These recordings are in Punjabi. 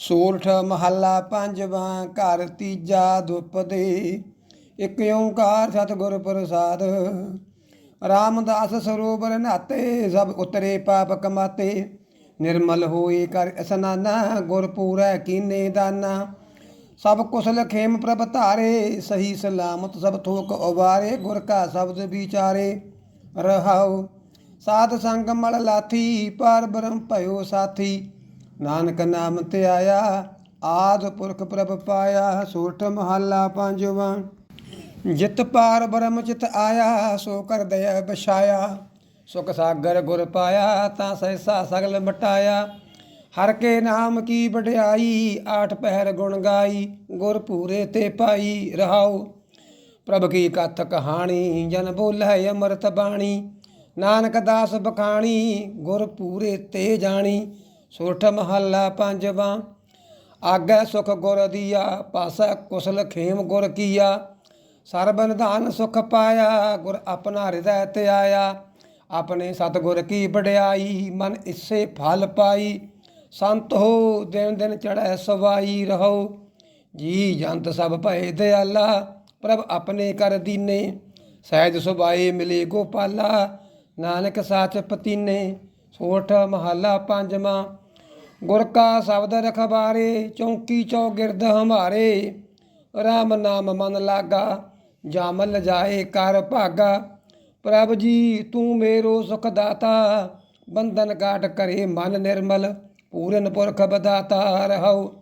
ਸੂਰਠ ਮਹੱਲਾ ਪੰਜਵਾਂ, ਘਰ ਤੀਜਾ ਦੁਪਦੇ ਇਕ ਓੰਕਾਰ ਸਤਿਗੁਰ ਪ੍ਰਸਾਦ। ਰਾਮਦਾਸ ਸਰੋਵਰ ਨਾਤੇ ਸਭ ਉਤਰੇ ਪਾਪ ਕਮਾਤੇ। ਨਿਰਮਲ ਹੋਏ ਕਰ ਅਸਨਾਨਾ ਗੁਰ ਪੂਰੈ ਕੀਨੇ ਦਾਨਾ। ਸਭ ਕੁਸਲ ਖੇਮ ਪ੍ਰਭ ਧਾਰੇ, ਸਹੀ ਸਲਾਮਤ ਸਭ ਥੋਕ ਉਵਾਰੇ, ਗੁਰ ਕਾ ਸ਼ਬਦ ਵਿਚਾਰੇ। ਰਹਾਉ, ਸਾਧ ਸੰਗ ਮਲ ਲਾਥੀ, ਪਰ ਬ੍ਰਹਮ ਭਇਓ ਸਾਥੀ। ਨਾਨਕ ਨਾਮ ਤੇ ਆਇਆ, ਆਦ ਪੁਰਖ ਪ੍ਰਭ ਪਾਇਆ ਸੋਠ ਮਹੱਲਾ ਪੰਜਵਾਂ। ਜਿਤ ਪਾਰ ਬ੍ਰਹਮ ਚਿਤ ਆਇਆ, ਸੋ ਕਰ ਦਇਆ ਬਛਾਇਆ ਸੁਖ ਸਾਗਰ ਗੁਰ ਪਾਇਆ, ਤਾਂ ਸਹਿਸਾ ਸਗਲ ਮਟਾਇਆ। ਹਰ ਕੇ ਨਾਮ ਕੀ ਵਡਿਆਈ, ਆਠ ਪਹਿਰ ਗੁਣ ਗਾਈ, ਗੁਰ ਪੂਰੇ ਤੇ ਪਾਈ ਰਹਾਉ। ਪ੍ਰਭ ਕੀ ਕਥ ਕਹਾਣੀ, ਜਨ ਬੋਲੇ ਅੰਮ੍ਰਿਤ ਬਾਣੀ। ਨਾਨਕ ਦਾਸ ਬਖਾਣੀ, ਗੁਰ ਪੂਰੇ ਤੇ ਜਾਣੀ। ਸੁਰਠ ਮਹੱਲਾ ਪੰਜਵਾਂ। ਆਗੈ ਸੁਖ ਗੁਰ ਦੀਆ, ਪਾਸੈ ਕੁਸਲ ਖੇਮ ਗੁਰ ਕੀਆ। ਸਰਬ ਨਿਧਾਨ ਸੁਖ ਪਾਇਆ, ਗੁਰ ਆਪਣਾ ਹਿਰਦੈ ਤੇ ਆਇਆ ਆਪਣੇ ਸਤਿਗੁਰ ਕੀ ਵਡਿਆਈ, ਮਨ ਇਸੇ ਫਲ ਪਾਈ। ਸੰਤ ਹੋ, ਦਿਨ ਦਿਨ ਚੜੈ ਸਵਾਈ ਰਹੋ। ਜੀ ਜੰਤ ਸਭ ਭਏ ਦਿਆਲਾ, ਪ੍ਰਭ ਆਪਣੇ ਕਰ ਦੀਨੇ। ਸਹਿਜ ਸੁਭਾਏ ਮਿਲੇ ਗੋਪਾਲਾ, ਨਾਨਕ ਸਾਚ ਪਤੀਨੇ। ਸੋਠ ਮਹੱਲਾ ਪੰਜਵਾਂ, ਗੁਰ ਕਾ ਸ਼ਬਦ ਰਖਬਾਰੇ ਚੌਂਕੀ ਚੌਗਿਰਦ ਹਮਾਰੇ। ਰਾਮ ਨਾਮ ਮਨ ਲਾਗਾ ਜਾਮਲ ਜਾਏ ਕਰ ਭਾਗਾ। ਪ੍ਰਭ ਜੀ, ਤੂੰ ਮੇਰੋ ਸੁਖ ਦਾਤਾ ਬੰਧਨ ਕਾਟ ਕਰੇ ਮਨ ਨਿਰਮਲ, ਪੂਰਨ ਪੁਰਖ ਬਦਾਤਾ ਰਹੋ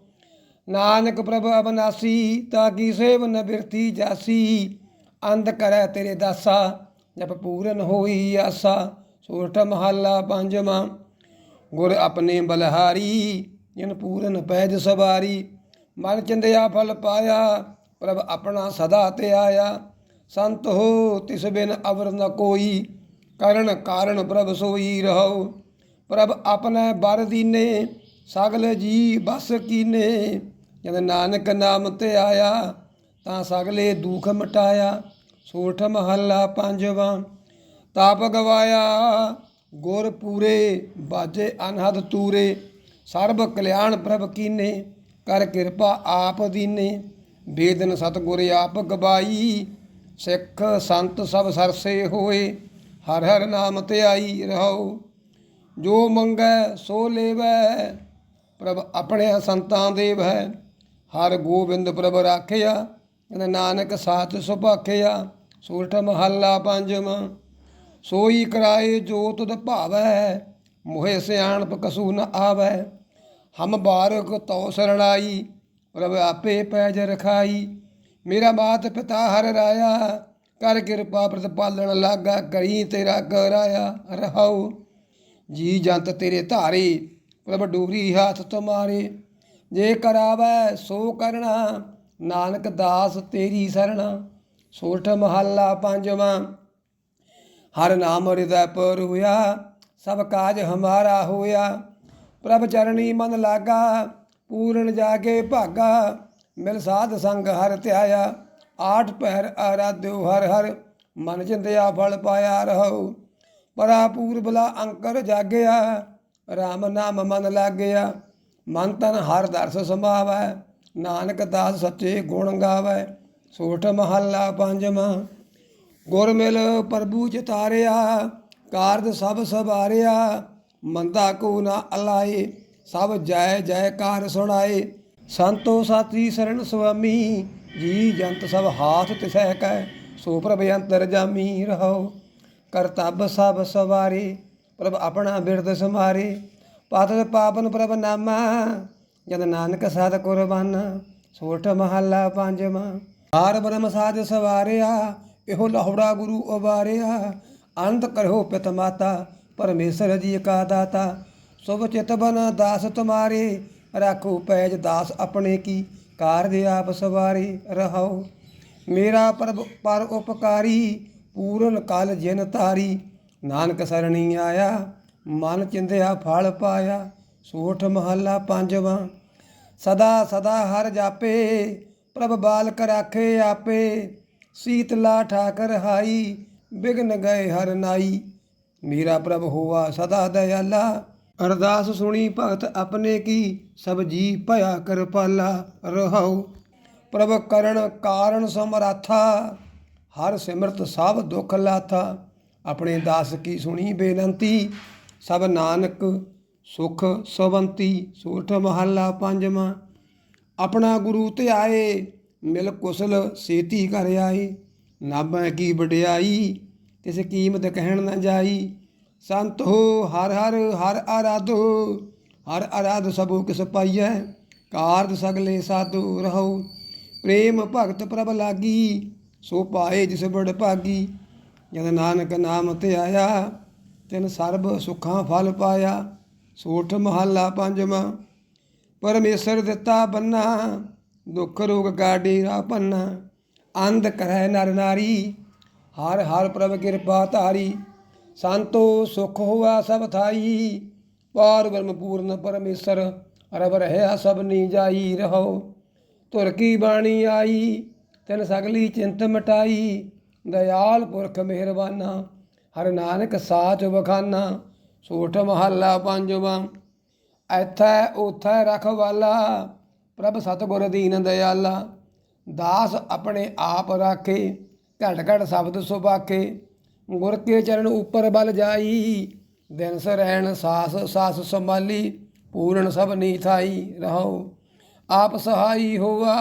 ਨਾਨਕ ਪ੍ਰਭ ਅਬਨਾਸੀ, ਤਾਂ ਕੀ ਸੇਵ ਨ ਬਿਰਤੀ ਜਾਸੀ। ਅੰਧ ਕਰੈ ਤੇਰੇ ਦਾਸਾ, ਜਪ ਪੂਰਨ ਹੋਈ ਆਸਾ। ਸੋਠ ਮਹੱਲਾ ਪੰਜਵਾਂ, ਗੁਰ ਆਪਣੇ ਬਲਹਾਰੀ, ਜਿਨ ਪੂਰਨ ਪੈਜ ਸਵਾਰੀ। ਮਨ ਚੰਦਿਆ ਫਲ ਪਾਇਆ, ਪ੍ਰਭ ਆਪਣਾ ਸਦਾ ਤੇ ਆਇਆ। ਸੰਤ ਹੋ, ਤਿਸ ਬਿਨ ਅਵਰ ਨ ਕੋਈ, ਕਰਨ ਕਾਰਨ ਪ੍ਰਭ ਸੋਈ ਰਹੋ। ਪ੍ਰਭ ਆਪਣੇ ਬਰ ਦੀਨੇ, ਸਗਲ ਜੀ ਬਸ ਕੀਨੇ। ਜਦ ਨਾਨਕ ਨਾਮ ਤੇ ਆਇਆ, ਤਾਂ ਸਗਲੇ ਦੁਖ ਮਟਾਇਆ। ਸੋਠ ਮਹੱਲਾ ਪੰਜਵਾਂ ਤਾਪ ਗਵਾਇਆ, ਗੁਰ ਪੂਰੇ, ਬਾਜੇ ਅਨਹਦ ਤੂਰੇ, ਸਰਬ ਕਲਿਆਣ ਪ੍ਰਭ ਕੀਨੇ, ਕਰ ਕਿਰਪਾ ਆਪ ਦੀਨੇ। ਬੇਦਨ ਸਤਗੁਰ ਆਪ ਗਵਾਈ, ਸਿੱਖ ਸੰਤ ਸਭ ਸਰਸੇ ਹੋਏ, ਹਰ ਹਰ ਨਾਮ ਤੇ ਰਹੋ ਜੋ ਮੰਗੈ, ਸੋ ਲੇਵੈ, ਪ੍ਰਭ ਆਪਣੇ ਸੰਤਾਂ ਦੇਵੈ। ਹਰ ਗੋਬਿੰਦ ਪ੍ਰਭ ਰਾਖਿਆ ਕਹਿੰਦਾ ਨਾਨਕ ਸਾਚ ਸੁਭਾਖਿਆ, ਸੂਰਠ ਮਹੱਲਾ ਪੰਜਵਾਂ। ਸੋਈ ਕਰਾਏ ਜੋ ਤੁਧ ਭਾਵੈ, ਮੋਹਿ ਸਿਆਣਪ ਕਸੂ ਨ ਆਵੈ। ਹਮ ਬਾਰਕ ਤਉ ਸਰਣਾਈ, ਪ੍ਰਭ ਆਪੇ ਪੈਜ ਰਖਾਈ। ਮੇਰਾ ਮਾਤ ਪਿਤਾ ਹਰ ਰਾਇਆ, ਕਰ ਕਿਰਪਾ ਪ੍ਰਤਪਾਲਣ ਲਾਗਾ, ਕਰੀ ਤੇਰਾ ਗਰਾਇਆ ਰਹਾਉ। ਜੀ ਜੰਤ ਤੇਰੇ ਧਾਰੇ, ਪ੍ਰਭ ਡੂਰੀ ਹੱਥ ਤੁਮਾਰੇ ਜੇ ਕਰਾਵੈ ਸੋ ਕਰਣਾ, ਨਾਨਕ ਦਾਸ ਤੇਰੀ ਸਰਣਾ। ਸੋਠ ਮਹੱਲਾ ਪੰਜਵਾਂ ਹਰ ਨਾਮ ਹਿਰਦੈ ਪਰ ਹੋਇਆ, ਸਭ ਕਾਜ ਹਮਾਰਾ ਹੋਇਆ। ਪ੍ਰਭ ਚਰਣੀ ਮਨ ਲਾਗਾ, ਪੂਰਨ ਜਾਗੇ ਭਾਗਾ। ਮਿਲ ਸਾਧ ਸੰਗ ਹਰ ਧਿਆਇਆ, ਆਠ ਪਹਿਰ ਆਰਾਧਿਓ ਹਰ ਹਰ, ਮਨ ਚਿੰਦਿਆ ਫਲ ਪਾਇਆ ਰਹੋ। ਪਰਾ ਪੂਰਬਲਾ ਅੰਕਰ ਜਾਗਿਆ RAM ਨਾਮ ਮਨ ਲਾਗਿਆ। ਮਨ ਤਨ ਹਰ ਦਰਸ ਸਮਾਵੈ, ਨਾਨਕ ਦਾਸ ਸੱਚੇ ਗੁਣ ਗਾਵੈ। ਸੋਠ ਮਹੱਲਾ ਪੰਜਵਾਂ। ਗੁਰਮਿਲ ਪ੍ਰਭੂ ਚਿਤਾਰਿਆ ਕਾਰਜ ਸਭ ਸਵਾਰਿਆ, ਮੰਦਾ ਕੋ ਨਾ ਅਲਾਏ, ਸਭ ਜੈ ਜੈਕਾਰ ਸੁਣਾਏ। ਸੰਤੋ ਸਾਤੀ ਸਰਣ ਸੁਆਮੀ, ਜੀ ਜੰਤ ਸਭ ਹਾਥ ਤਿਸਹਿ ਕੈ, ਸੋ ਪ੍ਰਭ ਅੰਤਰ ਜਾਮੀ ਰਹੋ। ਕਰਤਬ ਸਭ ਸਵਾਰੇ, ਪ੍ਰਭ ਆਪਣਾ ਬਿਰਦ ਸਮਾਰੇ। ਪਾਤਿ ਪਾਪਨ ਪ੍ਰਭ ਨਾਮਾ ਜਦ ਨਾਨਕ ਸਾਧ ਕੁਰਬਾਨ, ਸੋਠ ਮਹੱਲਾ ਪੰਜਵਾਂ। ਹਾਰ ਬ੍ਰਹਮ ਸਾਧ ਸਵਾਰਿਆ ਇਹੋ ਲਹੌੜਾ ਗੁਰੂ ਉਬਾਰਿਆ, ਅੰਤ ਕਰੋ ਪਿਤ ਮਾਤਾ, ਪਰਮੇਸ਼ਰ ਜੀ ਕਾ ਦਾਤਾ। ਸੁਭ ਚਿਤ ਬਨ ਦਾਸ ਤੁਮਾਰੇ, ਰਾਖੋ ਪੈਜ ਦਾਸ ਆਪਣੇ ਕੀ, ਕਾਰਜ ਆਪ ਸਵਾਰੇ ਰਹਾਓ। ਮੇਰਾ ਪ੍ਰਭ ਪਰ ਉਪਕਾਰੀ, ਪੂਰਨ ਕਲ ਜਿਨ ਤਾਰੀ ਨਾਨਕ ਸਰਣੀ ਆਇਆ, ਮਨ ਚਿੰਦਿਆ ਫਲ ਪਾਇਆ, ਸੋਠ ਮਹੱਲਾ ਪੰਜਵਾਂ। ਸਦਾ ਸਦਾ ਹਰ ਜਾਪੇ, ਪ੍ਰਭ ਬਾਲਕ ਰਾਖੇ ਆਪੇ। ਸੀਤਲਾ ਠਾਕਰ ਹਾਈ, ਬਿਗਨ ਗਏ ਹਰ ਨਾਈ। ਮੇਰਾ ਪ੍ਰਭ ਹੋਆ ਸਦਾ ਦਇਆਲਾ, ਅਰਦਾਸ ਸੁਣੀ ਭਗਤ ਆਪਣੇ ਕੀ, ਸਭ ਜੀ ਭਇਆ ਕਿਰਪਾਲਾ ਰਹਾਉ। ਪ੍ਰਭ ਕਰਨ ਕਾਰਨ ਸਮਰਾਥਾ, ਹਰ ਸਿਮਰਤ ਸਭ ਦੁਖ ਲਾਥਾ। ਆਪਣੇ ਦਾਸ ਕੀ ਸੁਣੀ ਬੇਨੰਤੀ, ਸਭ ਨਾਨਕ ਸੁਖ ਸਵੰਤੀ ਸੂਠ ਮਹੱਲਾ ਪੰਜਵਾਂ। ਆਪਣਾ ਗੁਰੂ ਧਿਆਏ ਮਿਲ ਕੁਸਲ ਸੇਤੀ ਕਰ ਆਏ ਨਾਭੈ ਕੀ ਵਡਿਆਈ, ਤਿਸ ਕੀਮਤ ਕਹਿਣ ਨਾ ਜਾਈ। ਸੰਤ ਹੋ, ਹਰ ਹਰ ਹਰ ਆਰਾਧੋ, ਹਰ ਆਰਾਧ ਸਭੋ ਕਿਸ ਪਾਈਐ, ਕਾਰਜ ਸਗਲੇ ਸਾਧੂ ਰਹੋ। ਪ੍ਰੇਮ ਭਗਤ ਪ੍ਰਭ ਲਾਗੀ, ਸੋ ਪਾਏ ਜਿਸ ਬੜ ਭਾਗੀ। ਜਦ ਨਾਨਕ ਨਾਮ ਤੇ ਆਇਆ, ਤਿਨ ਸਰਬ ਸੁਖਾਂ ਫਲ ਪਾਇਆ, ਸੋਠ ਮਹੱਲਾ ਪੰਜਵਾਂ। ਪਰਮੇਸ਼ਰ ਦਿੱਤਾ ਬੰਨਾ ਦੁੱਖ ਰੋਗ ਗਾਡੀ ਰਾ ਪੰਨਾ ਅੰਧ ਕਰੈ ਨਰ ਨਾਰੀ, ਹਰ ਹਰ ਪ੍ਰਭ ਕਿਰਪਾ ਧਾਰੀ, ਸੰਤੋ ਸੁਖ ਹੋਆ ਸਭ ਥਾਈ, ਪਾਰ ਬ੍ਰਹਮ ਪੂਰਨ ਪਰਮੇਸ਼ਰ ਰਬ ਰਹਿਆ ਸਭ ਨੀ ਜਾਈ ਰਹੋ ਤੁਰ ਕੀ ਬਾਣੀ ਆਈ, ਤਿਨ ਸਗਲੀ ਚਿੰਤ ਮਟਾਈ, ਦਇਆਲ ਪੁਰਖ ਮਿਹਰਬਾਨਾ, ਹਰ ਨਾਨਕ ਸਾਚ ਵਖਾਨਾ, ਸੋਠ ਮਹੱਲਾ ਪੰਜਵਾਂ, ਐਥੈ ਉਥੈ ਰਖਵਾਲਾ ਪ੍ਰਭ ਸਤਿਗੁਰ ਦੀਨ ਦਇਆਲਾ, ਦਾਸ ਆਪਣੇ ਆਪ ਰਾਖੇ ਘਟ ਘਟ ਸ਼ਬਦ ਸੁਭਾਖੇ, ਗੁਰ ਕੇ ਚਰਨ ਉੱਪਰ ਬਲ ਜਾਈ, ਦਿਨ ਸਰੈਣ ਸਾਸ ਸਾਸ ਸੰਭਾਲੀ, ਪੂਰਨ ਸਭ ਨੀ ਥਾਈ ਰਹੋ ਆਪ ਸਹਾਈ ਹੋਵਾ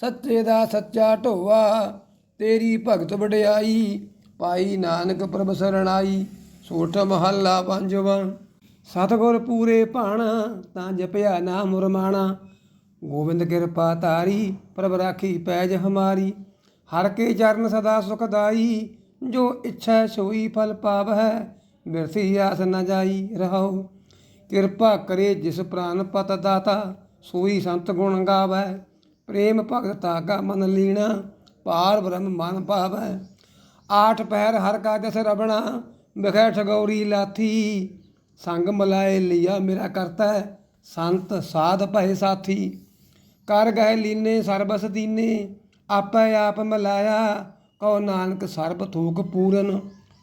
ਸੱਚੇ ਦਾ ਸੱਚਾ ਢੋਵਾ ਤੇਰੀ ਭਗਤ ਵਡਿਆਈ, ਪਾਈ ਨਾਨਕ ਪ੍ਰਭ ਸਰਣਾਈ, ਸੋਠ ਮਹੱਲਾ ਪੰਜਵਾਂ। ਸਤਿਗੁਰ ਪੂਰੇ ਭਾਣਾ, ਤਾਂ ਜਪਿਆ ਨਾਮ ਰਮਾਣਾ ਗੋਬਿੰਦ ਕਿਰਪਾ ਤਾਰੀ ਪ੍ਰਭ ਰਾਖੀ ਪੈਜ ਹਮਾਰੀ ਹਰ ਕੇ ਚਰਨ ਸਦਾ ਸੁਖਦਾਈ ਜੋ ਇੱਛਾ ਸੋਈ ਫਲ ਪਾਵੈ ਬਿਰਥੀ ਆਸ ਨ ਜਾਈ ਰਹੋ ਕਿਰਪਾ ਕਰੇ ਜਿਸ ਪ੍ਰਾਨ ਪਤ ਦਾਤਾ ਸੋਈ ਸੰਤ ਗੁਣ ਗਾਵੈ ਪ੍ਰੇਮ ਭਗਤਾ ਕਾ ਮਨ ਲੀਣਾ ਪਾਰ ਬ੍ਰਹਮ ਮਨ ਪਾਵੈ ਆਠ ਪੈਰ ਹਰ ਕਾ ਜਸ ਰਬਣਾ ਬਿਖੈ ਠਗੌਰੀ ਲਾਥੀ ਸੰਗ ਮਲਾਏ ਲਿਆ ਮੇਰਾ ਕਰਤਾ ਸੰਤ ਸਾਧ ਭਏ ਸਾਥੀ ਕਰ ਗਏ ਲੀਨੇ ਸਰਬਸ ਦੀਨੇ, ਆਪੇ ਆਪ ਮਲਾਇਆ, ਕਉ ਨਾਨਕ ਸਰਬ ਥੂਕ ਪੂਰਨ,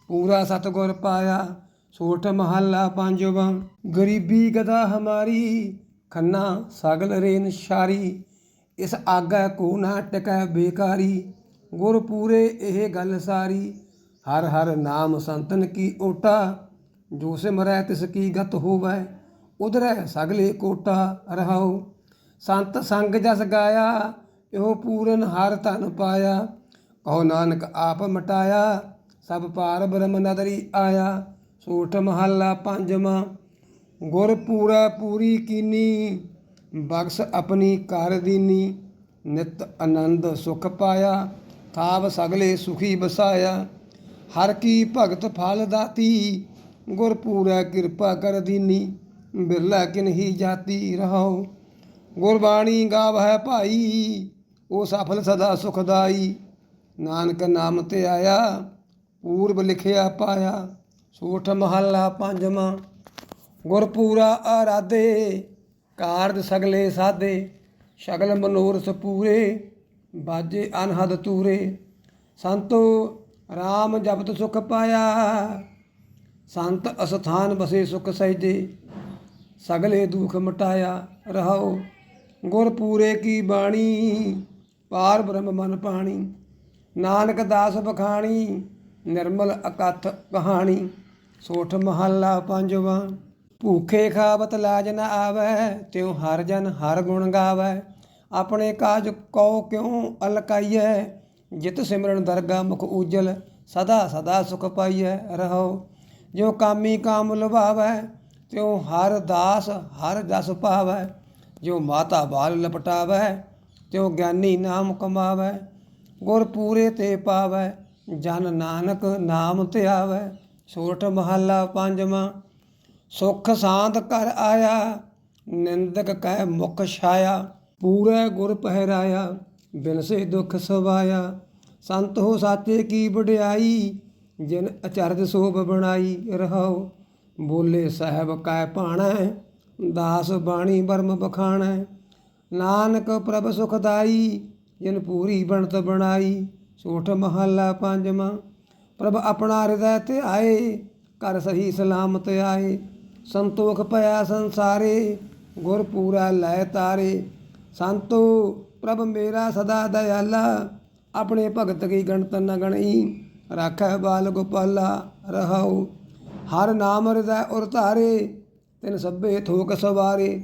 ਪੂਰਾ ਸਤਗੁਰ ਪਾਇਆ, ਸੋਠ ਮਹੱਲਾ ਪੰਜਵਾਂ, ਗਰੀਬੀ ਗਦਾ ਹਮਾਰੀ, ਖੰਨਾ ਸਗਲ ਰੇਨ ਸ਼ਾਰੀ ਇਸ ਆਗਾ ਕੋ ਨਾ ਟਕੈ ਬੇਕਾਰੀ, ਗੁਰ ਪੂਰੇ ਇਹ ਗੱਲ ਸਾਰੀ, ਹਰ ਹਰ ਨਾਮ ਸੰਤਨ ਕੀ ਓਟਾ, ਜੋ ਸਿਮਰੈ ਤਿਸ ਕੀ ਗਤ ਹੋਵੈ, ਉਧਰੈ ਸਗਲੇ ਕੋਟਾ ਰਹਾਉ ਸੰਤ ਸੰਗ ਜਸ ਗਾਇਆ ਇਹੋ ਪੂਰਨ ਹਰ ਧਨ ਪਾਇਆ। ਕਹੋ ਨਾਨਕ ਆਪ ਮਟਾਇਆ, ਸਭ ਪਾਰ ਬ੍ਰਹਮ ਨਦਰੀ ਆਇਆ। ਸੋਠ ਮਹੱਲਾ ਪੰਜਵਾਂ, ਗੁਰ ਪੂਰਾ ਪੂਰੀ ਕੀਨੀ, ਬਖਸ਼ ਆਪਣੀ ਕਰ ਦੀਨੀ। ਨਿਤ ਆਨੰਦ ਸੁਖ ਪਾਇਆ, ਥਾਵ ਸਗਲੇ ਸੁਖੀ ਬਸਾਇਆ ਹਰ ਕੀ ਭਗਤ ਫਲ ਦਾਤੀ, ਗੁਰ ਪੂਰਾ ਕਿਰਪਾ ਕਰ ਦੀਨੀ। ਬਿਰਲਾ ਕਿਨਹੀ ਜਾਤੀ ਰਹਾਉ। ਗੁਰਬਾਣੀ ਗਾਵਹਿ ਭਾਈ, ਉਹ ਸਫਲ ਸਦਾ ਸੁਖਦਾਈ। ਨਾਨਕ ਨਾਮ ਤੇ ਆਇਆ, ਪੂਰਬ ਲਿਖਿਆ ਪਾਇਆ। ਸੋਠ ਮਹੱਲਾ ਪੰਜਵਾਂ, ਗੁਰਪੂਰਾ ਆਰਾਧੇ। ਕਾਰਜ ਸਗਲੇ ਸਾਦੇ ਸ਼ਗਲ ਮਨੋਰਥ ਪੂਰੇ, ਬਾਜੇ ਅਨਹਦ ਤੂਰੇ। ਸੰਤੋ RAM ਜਪਤ ਸੁਖ ਪਾਇਆ। ਸੰਤ ਅਸਥਾਨ ਬਸੇ ਸੁਖ ਸਹਿਜੇ, ਸਗਲੇ ਦੁਖ ਮਟਾਇਆ ਰਹਾਓ। ਗੁਰਪੂਰੇ ਕੀ ਬਾਣੀ, ਪਾਰ ਬ੍ਰਹਮ ਮਨ ਪਾਣੀ। ਨਾਨਕ ਦਾਸ ਬਖਾਣੀ, ਨਿਰਮਲ ਅਕਥ ਕਹਾਣੀ। ਸੋਠ ਮਹੱਲਾ ਪੰਜਵਾਂ, ਭੂਖੇ ਖਾਵਤ ਲਾਜ ਨ ਆਵੈ, ਤਿਉ ਹਰ ਜਨ ਹਰ ਗੁਣ ਗਾਵੈ। ਆਪਣੇ ਕਾਜ ਕਉ ਕਿਉ ਅਲਕਾਈਐ, ਜਿਤ ਸਿਮਰਨ ਦਰਗਾ ਮੁਖ ਉਜਲ ਸਦਾ ਸਦਾ ਸੁਖ ਪਾਈਐ ਰਹੋ। ਜੋ ਕਾਮੀ ਕਾਮ ਲੁਭਾਵੈ, ਤਿਉ ਹਰ ਦਾਸ ਹਰ ਜਸ ਪਾਵੈ। ਜੋ ਮਾਤਾ ਬਾਲ ਲਪਟਾਵੈ, ਤਿਉ ਗਿਆਨੀ ਨਾਮ ਕਮਾਵੈ, ਗੁਰ ਪੂਰੇ ਤੇ ਪਾਵੈ, ਜਨ ਨਾਨਕ ਨਾਮ ਧਿਆਵੈ। ਸੋਠ ਮਹੱਲਾ ਪੰਜਵਾਂ, ਸੁਖ ਸਾਂਤ ਘਰ ਆਇਆ, ਨਿੰਦਕ ਕਹਿ ਮੁਖ ਛਾਇਆ। ਪੂਰੇ ਗੁਰ ਪਹਿਰਾਇਆ ਬਿਨ ਸੇ ਦੁਖ ਸਵਾਇਆ। ਸੰਤ ਹੋ ਸਾਚੇ ਕੀ ਵਡਿਆਈ, ਜਿਨ ਅਚਰਜ ਸੋਭ ਬਣਾਈ ਰਹਾਉ। ਬੋਲੇ ਸਾਹਿਬ ਕੈ ਭਾਣੈ ਦਾਸ ਬਾਣੀ ਬਰਮ ਬਖਾਣੈ। ਨਾਨਕ ਪ੍ਰਭ ਸੁਖਦਾਈ, ਜਿਨ ਪੂਰੀ ਬਣਤ ਬਣਾਈ ਸੋਠ ਮਹੱਲਾ ਪੰਜਵਾਂ। ਪ੍ਰਭ ਆਪਣਾ ਹਿਰਦੈ ਤੇ ਆਏ ਕਰ ਸਹੀ ਸਲਾਮਤ ਆਏ। ਸੰਤੋਖ ਭਇਆ ਸੰਸਾਰੇ, ਗੁਰ ਪੂਰਾ ਲੈ ਤਾਰੇ। ਸੰਤੋ, ਪ੍ਰਭ ਮੇਰਾ ਸਦਾ ਦਇਆਲਾ, ਆਪਣੇ ਭਗਤ ਕੀ ਗਣਤ ਨ ਗਣਈ। ਰਾਖੈ ਬਾਲ ਗੋਪਾਲਾ ਰਹਾਉ। ਹਰ ਨਾਮ ਹਿਰਦੈ ਉਰ ਧਾਰੇ ਤਿਨ ਸਭੇ ਥੋਕ ਸਵਾਰੇ,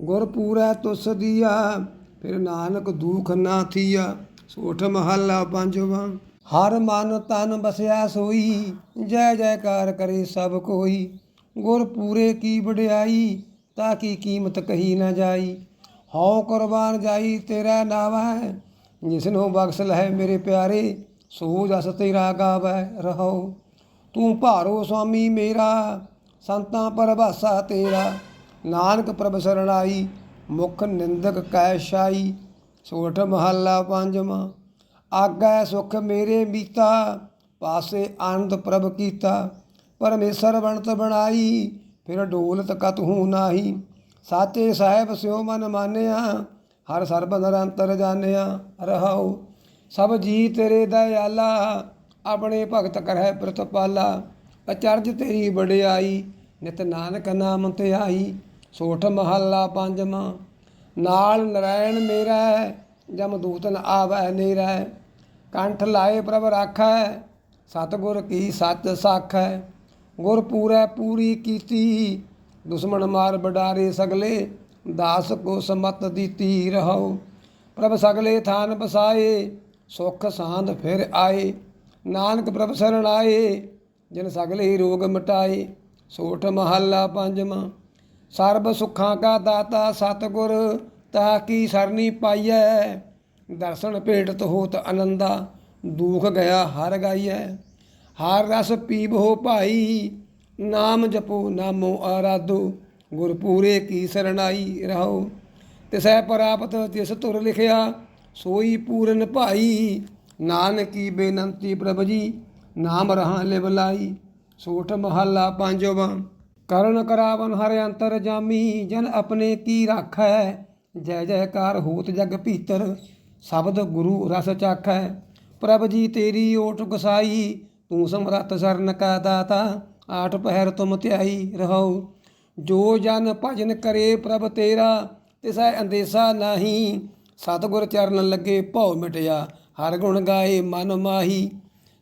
ਗੁਰ ਪੂਰੈ ਤੁਸ ਦੀਆ, ਫਿਰ ਨਾਨਕ ਦੁਖ ਨਾ ਥੀਆ, ਸੋਠ ਮਹੱਲਾ ਪੰਜਵਾਂ। ਹਰ ਮਨ ਤਨ ਬਸਿਆ ਸੋਈ, ਜੈ ਜੈਕਾਰ ਕਰੇ ਸਭ ਕੋਈ। ਗੁਰ ਪੂਰੇ ਕੀ ਵਡਿਆਈ, ਤਾਂ ਕੀ ਕੀਮਤ ਕਹੀ ਨਾ ਜਾਈ। ਹਉ ਕੁਰਬਾਨ ਜਾਈ ਤੇਰਾ ਨਾਵਾ ਜਿਸਨੂੰ ਬਖਸ਼ ਲਹਿ ਮੇਰੇ ਪਿਆਰੇ ਸੋ ਜਸ ਤੇਰਾ ਗਾਵੈ ਰਹੋ ਤੂੰ ਭਾਰੋ ਸੁਆਮੀ ਮੇਰਾ ਸੰਤਾਂ ਪਰਭਾਸਾ ਤੇਰਾ, ਨਾਨਕ ਪ੍ਰਭ ਸਰਣਾਈ, ਮੁਖ ਨਿੰਦਕ ਕੈ ਸ਼ਾਈ ਸੋਠ ਮਹੱਲਾ ਪੰਜਵਾਂ, ਆਗੈ ਸੁਖ ਮੇਰੇ ਮੀਤਾ, ਪਾਸੇ ਆਨੰਦ ਪ੍ਰਭ ਕੀਤਾ, ਪਰਮੇਸ਼ਰ ਬਣਤ ਬਣਾਈ, ਫਿਰ ਡੋਲਤ ਕਤਹੂ ਨਾਹੀ, ਸਾਚੇ ਸਾਹਿਬ ਸਿਓ ਮਨ ਮਾਨਿਆ, ਹਰ ਸਰਬ ਨਿਰੰਤਰ ਜਾਣਿਆ ਰਹਾਉ, ਸਭ ਜੀ ਤੇਰੇ ਦਇਆਲਾ, ਆਪਣੇ ਭਗਤ ਕਰਹਿ ਪ੍ਰਤਪਾਲਾ ਅਚਰਜ ਤੇਰੀ ਵਡਿਆਈ, ਨਿਤ ਨਾਨਕ ਨਾਮ ਤੇ ਆਈ, ਸੋਠ ਮਹੱਲਾ ਪੰਜਵਾਂ। ਨਾਲ ਨਰਾਇਣ ਮੇਰਾ ਜਮ ਦੂਤਨ ਆਵੈ ਨੇਰੈ ਕੰਠ ਲਾਏ ਪ੍ਰਭ ਰਾਖੈ, ਸਤਿਗੁਰ ਕੀ ਸੱਚ ਸਾਖੈ। ਗੁਰ ਪੂਰੈ ਪੂਰੀ ਕੀਤੀ, ਦੁਸ਼ਮਣ ਮਾਰ ਬਡਾਰੇ ਸਗਲੇ, ਦਾਸ ਕੋ ਸਮਤ ਦਿੱਤੀ ਰਹੋ ਪ੍ਰਭ ਸਗਲੇ ਥਾਨ ਬਸਾਏ, ਸੁਖ ਸਾਂਦ ਫਿਰ ਆਏ। ਨਾਨਕ ਪ੍ਰਭ ਸਰਣ ਆਏ ਜਿਨ ਸਗਲੇ ਰੋਗ ਮਿਟਾਏ, ਸੋਠ ਮਹੱਲਾ ਪੰਜਵਾਂ। ਸਰਬ ਸੁੱਖਾਂ ਕਾ ਦਾਤਾ ਸਤਿਗੁਰ, ਤਾ ਕੀ ਸਰਨੀ ਪਾਈਐ? ਦਰਸ਼ਨ ਭੇਟਤ ਹੋਤ ਆਨੰਦਾ ਦੁਖ ਗਿਆ ਹਰ ਗਾਈਐ। ਹਰ ਰਸ ਪੀਬੋ ਭਾਈ, ਨਾਮ ਜਪੋ ਨਾਮੋ ਆਰਾਧੋ। ਗੁਰ ਪੂਰੇ ਕੀ ਸਰਣਾਈ ਰਹੋ। ਤਿਸੈ ਪ੍ਰਾਪਤ ਤਿਸ ਤੁਰ ਲਿਖਿਆ, ਸੋਈ ਪੂਰਨ ਭਾਈ। ਨਾਨਕੀ ਬੇਨੰਤੀ ਪ੍ਰਭ ਜੀ ਨਾਮ ਰਹਾ ਲਿਵ ਲਾਈ ਸੋਠ ਮਹੱਲਾ ਪੰਜਵਾਂ ਕਰਨ ਕਰਾਵਨ ਹਰ ਅੰਤਰ ਜਾਮੀ, ਜਨ ਆਪਣੇ ਕੀ ਰਾਖੈ? ਜੈ ਜੈਕਾਰ ਹੋਤ ਜਗ ਭੀਤਰ, ਸ਼ਬਦ ਗੁਰੂ ਰਸ ਚਾਖੈ। ਪ੍ਰਭ ਜੀ ਤੇਰੀ ਓਟ ਗਸਾਈ, ਤੂੰ ਸਮਰੱਥ ਸਰਨ ਕਾ ਦਾਤਾ, ਆਠ ਪਹਿਰ ਤੁਮ ਧਿਆਈ ਰਹੋ। ਜੋ ਜਨ ਭਜਨ ਕਰੇ ਪ੍ਰਭ ਤੇਰਾ, ਤਿਸੈ ਅੰਦੇਸਾ ਨਹੀਂ। ਸਤਿਗੁਰ ਚਰਨ ਲੱਗੇ ਭਉ ਮਿਟਿਆ, ਹਰ ਗੁਣ ਗਾਏ ਮਨ ਮਾਹੀ।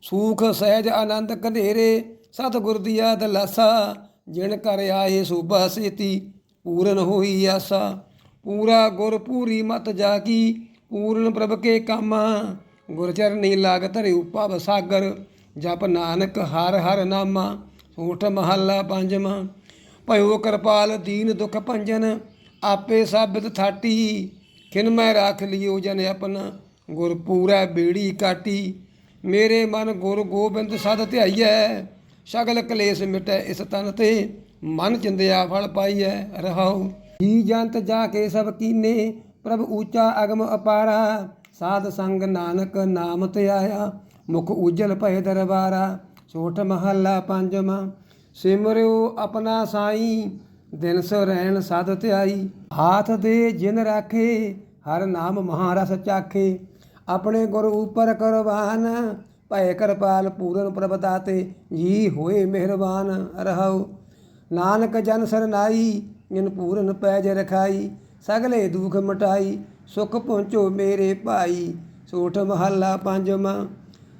ਸੂਖ ਸਹਿਜ ਆਨੰਦ ਕੰਧੇਰੇ ਸਤਿਗੁਰ ਦੀਆ ਦਲਾਸਾ ਜਿਣ ਕਰ ਆਏ ਸੋਭਾ ਸੇਤੀ, ਪੂਰਨ ਹੋਈ ਆਸਾ। ਪੂਰਾ ਗੁਰ ਪੂਰੀ ਮਤ ਜਾਗੀ, ਪੂਰਨ ਪ੍ਰਭ ਕੇ ਕਾਮਾ। ਗੁਰ ਚਰਨੀ ਲਾਗ ਧਰਿ ਭਵ ਸਾਗਰ, ਜਪ ਨਾਨਕ ਹਰ ਹਰ ਨਾਮਾ। ਊਠ ਮਹੱਲਾ ਪੰਜਵਾਂ, ਭਇਓ ਕਿਰਪਾਲ ਦੀਨ ਦੁਖ ਭੰਜਨ, ਆਪੇ ਸਾਬਿਤ ਥਾਟੀ। ਖਿਨ ਮੈਂ ਰਾਖ ਲਿਓ ਜਨ ਆਪਣਾ ਗੁਰ ਪੂਰਾ ਬੇੜੀ ਕਾਟੀ। ਮੇਰੇ ਮਨ ਗੁਰ ਗੋਬਿੰਦ ਸਦ ਧਿਆਈਐ, ਸ਼ਗਲ ਕਲੇਸ਼ ਮਿਟੈ ਇਸ ਤਨ ਤੇ। ਮਨ ਚਿੰਦਿਆ ਫਲ ਪਾਈਐ ਰਹਾਉ। ਜੀ ਜੰਤ ਜਾ ਕੇ ਸਭ ਕੀਨੇ, ਪ੍ਰਭ ਊਚਾ ਅਗਮ ਅਪਾਰਾ। ਸਾਧ ਸੰਗ ਨਾਨਕ ਨਾਮ ਧਿਆਇਆ ਮੁਖ ਉਜਲ ਭਏ ਦਰਬਾਰਾ। ਛੋਟ ਮਹੱਲਾ ਪੰਜਵਾਂ, ਸਿਮਰਿਓ ਆਪਣਾ ਸਾਈ। ਦਿਨ ਸੋ ਰਹਿਣ ਸਦ ਧਿਆਈ। ਹਾਥ ਦੇ ਜਿਨ ਰਾਖੇ, ਹਰ ਨਾਮ ਮਹਾਰਸ ਚਾਖੇ। ਆਪਣੇ ਗੁਰ ਉਪਰ ਕਰਵਾਨ ਭੈ ਕਿਰਪਾਲ ਪੂਰਨ ਪ੍ਰਭ ਦਾਤੇ ਜੀ ਹੋਏ ਮਿਹਰਬਾਨ ਰਹੋ ਨਾਨਕ ਜਨ ਸਰਨਾਈ ਜਿਨ ਪੂਰਨ ਪੈਜ ਰਖਾਈ, ਸਗਲੇ ਦੁਖ ਮਟਾਈ, ਸੁਖ ਪਹੁੰਚੋ ਮੇਰੇ ਭਾਈ ਸੋਠ ਮਹੱਲਾ ਪੰਜਵਾਂ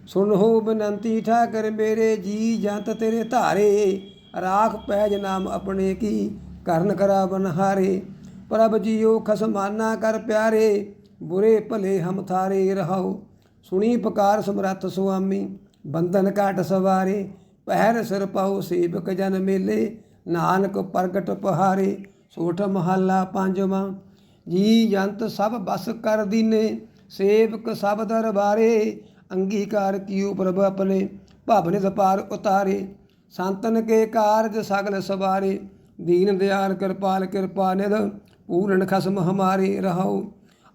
ਸੁਣ ਹੋ ਬਨੰਤੀ ਠਾਕਰ ਮੇਰੇ ਜੀ, ਜੰਤ ਤੇਰੇ ਧਾਰੇ, ਰਾਖ ਪੈਜ ਨਾਮ ਆਪਣੇ ਕੀ, ਕਰਨ ਕਰਾ ਬਨਹਾਰੇ। ਪ੍ਰਭ ਜੀਓ ਖਸਮਾਨਾ ਕਰ ਪਿਆਰੇ ਬੁਰੇ ਭਲੇ ਹਮ ਥਾਰੇ ਰਹਾਓ ਸੁਣੀ ਪੁਕਾਰ ਸਮਰੱਥ ਸੁਆਮੀ, ਬੰਧਨ ਕਾਟ ਸਵਾਰੇ। ਪਹਿਰ ਸਿਰ ਪਾਉ ਸੇਵਕ ਜਨ ਮੇਲੇ, ਨਾਨਕ ਪ੍ਰਗਟ ਪਹਾਰੇ। ਸੋਠ ਮਹੱਲਾ ਪੰਜਵਾਂ, ਜੀ ਜੰਤ ਸਭ ਬਸ ਕਰ ਦੀਨੇ, ਸੇਵਕ ਸਭ ਦਰਬਾਰੇ। ਅੰਗੀਕਾਰ ਕੀਓ ਪ੍ਰਭ ਆਪਣੇ ਭਵਨਿ ਸਪਾਰ ਉਤਾਰੇ। ਸੰਤਨ ਕੇ ਕਾਰਜ ਸਗਲ ਸਵਾਰੇ। ਦੀਨ ਦਿਆਲ ਕਿਰਪਾਲ ਕਿਰਪਾ ਨਿਧ, ਪੂਰਨ ਖਸਮ ਹਮਾਰੇ ਰਹਾਉ।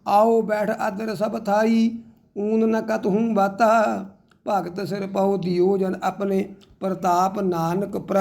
ਆਓ ਬੈਠ ਅਦਰ ਸਭ ਥਾਈ, ਊਨ ਨ ਕਤਹੂੰ ਬਾਤਾ। ਭਗਤ ਸਿਰ ਪਾਉ ਦਿਓ ਜਨ ਆਪਣੇ ਪ੍ਰਤਾਪ ਨਾਨਕ ਪ੍ਰਭ।